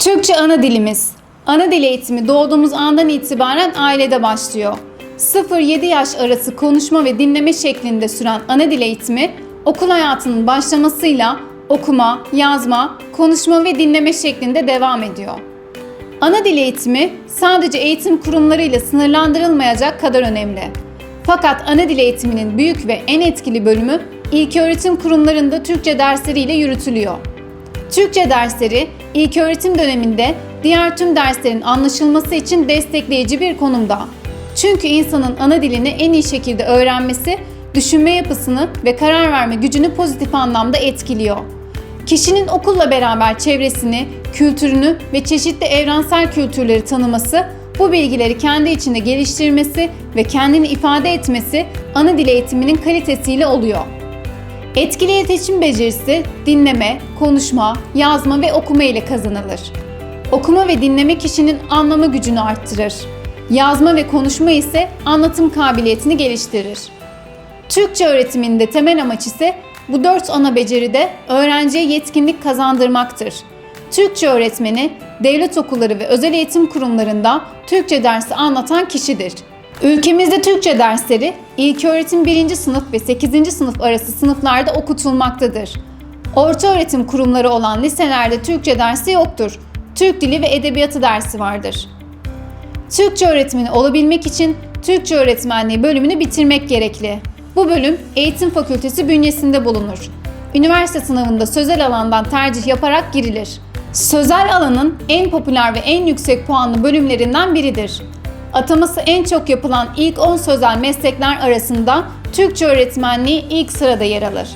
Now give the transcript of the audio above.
Türkçe ana dilimiz. Ana dil eğitimi doğduğumuz andan itibaren ailede başlıyor. 0-7 yaş arası konuşma ve dinleme şeklinde süren ana dil eğitimi okul hayatının başlamasıyla okuma, yazma, konuşma ve dinleme şeklinde devam ediyor. Ana dil eğitimi sadece eğitim kurumlarıyla sınırlandırılmayacak kadar önemli. Fakat ana dil eğitiminin büyük ve en etkili bölümü ilköğretim kurumlarında Türkçe dersleriyle yürütülüyor. Türkçe dersleri ilköğretim döneminde diğer tüm derslerin anlaşılması için destekleyici bir konumda. Çünkü insanın ana dilini en iyi şekilde öğrenmesi düşünme yapısını ve karar verme gücünü pozitif anlamda etkiliyor. Kişinin okulla beraber çevresini, kültürünü ve çeşitli evrensel kültürleri tanıması, bu bilgileri kendi içinde geliştirmesi ve kendini ifade etmesi ana dil eğitiminin kalitesiyle oluyor. Etkili iletişim becerisi dinleme, konuşma, yazma ve okuma ile kazanılır. Okuma ve dinleme kişinin anlama gücünü arttırır. Yazma ve konuşma ise anlatım kabiliyetini geliştirir. Türkçe öğretiminde temel amaç ise bu dört ana beceride öğrenciye yetkinlik kazandırmaktır. Türkçe öğretmeni, devlet okulları ve özel eğitim kurumlarında Türkçe dersi anlatan kişidir. Ülkemizde Türkçe dersleri ilköğretim 1. sınıf ve 8. sınıf arası sınıflarda okutulmaktadır. Orta öğretim kurumları olan liselerde Türkçe dersi yoktur. Türk Dili ve Edebiyatı dersi vardır. Türkçe öğretmeni olabilmek için Türkçe öğretmenliği bölümünü bitirmek gerekli. Bu bölüm Eğitim Fakültesi bünyesinde bulunur. Üniversite sınavında sözel alandan tercih yaparak girilir. Sözel alanın en popüler ve en yüksek puanlı bölümlerinden biridir. Ataması en çok yapılan ilk 10 sözel meslekler arasında Türkçe öğretmenliği ilk sırada yer alır.